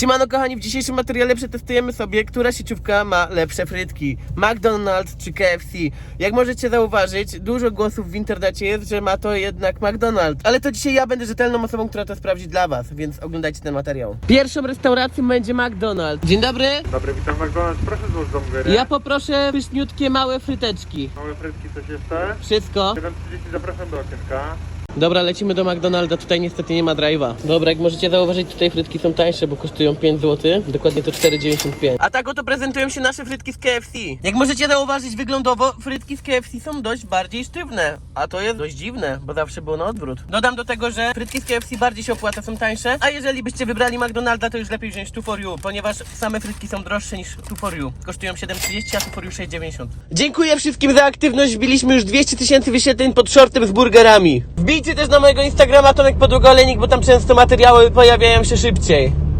Siemano kochani, w dzisiejszym materiale przetestujemy sobie, która sieciówka ma lepsze frytki. McDonald's czy KFC. Jak możecie zauważyć, dużo głosów w internecie jest, że ma to jednak McDonald's. Ale to dzisiaj ja będę rzetelną osobą, która to sprawdzi dla was, więc oglądajcie ten materiał. Pierwszą restauracją będzie McDonald's. Dzień dobry. Dobry, witam McDonald's. Proszę złożyć hamburgery. Ja poproszę pyszniutkie małe fryteczki. Małe frytki, coś jeszcze? Wszystko. 7.30 zapraszam do okienka. Dobra, lecimy do McDonalda, tutaj niestety nie ma drive'a. Dobra, jak możecie zauważyć, tutaj frytki są tańsze, bo kosztują 5 zł, dokładnie to 4,95. A tak oto prezentują się nasze frytki z KFC. Jak możecie zauważyć wyglądowo, frytki z KFC są dość bardziej sztywne, a to jest dość dziwne, bo zawsze było na odwrót. Dodam do tego, że frytki z KFC bardziej się opłaca, są tańsze, a jeżeli byście wybrali McDonalda, to już lepiej wziąć 2 for you, ponieważ same frytki są droższe niż 2 for you. Kosztują 7,30, a 2 for you 6,90. Dziękuję wszystkim za aktywność, wbiliśmy już 200 tysięcy wyświetleń pod shortem z burgerami. Wbijcie też na mojego Instagrama Tomek Podłogolejnik, bo tam często materiały pojawiają się szybciej.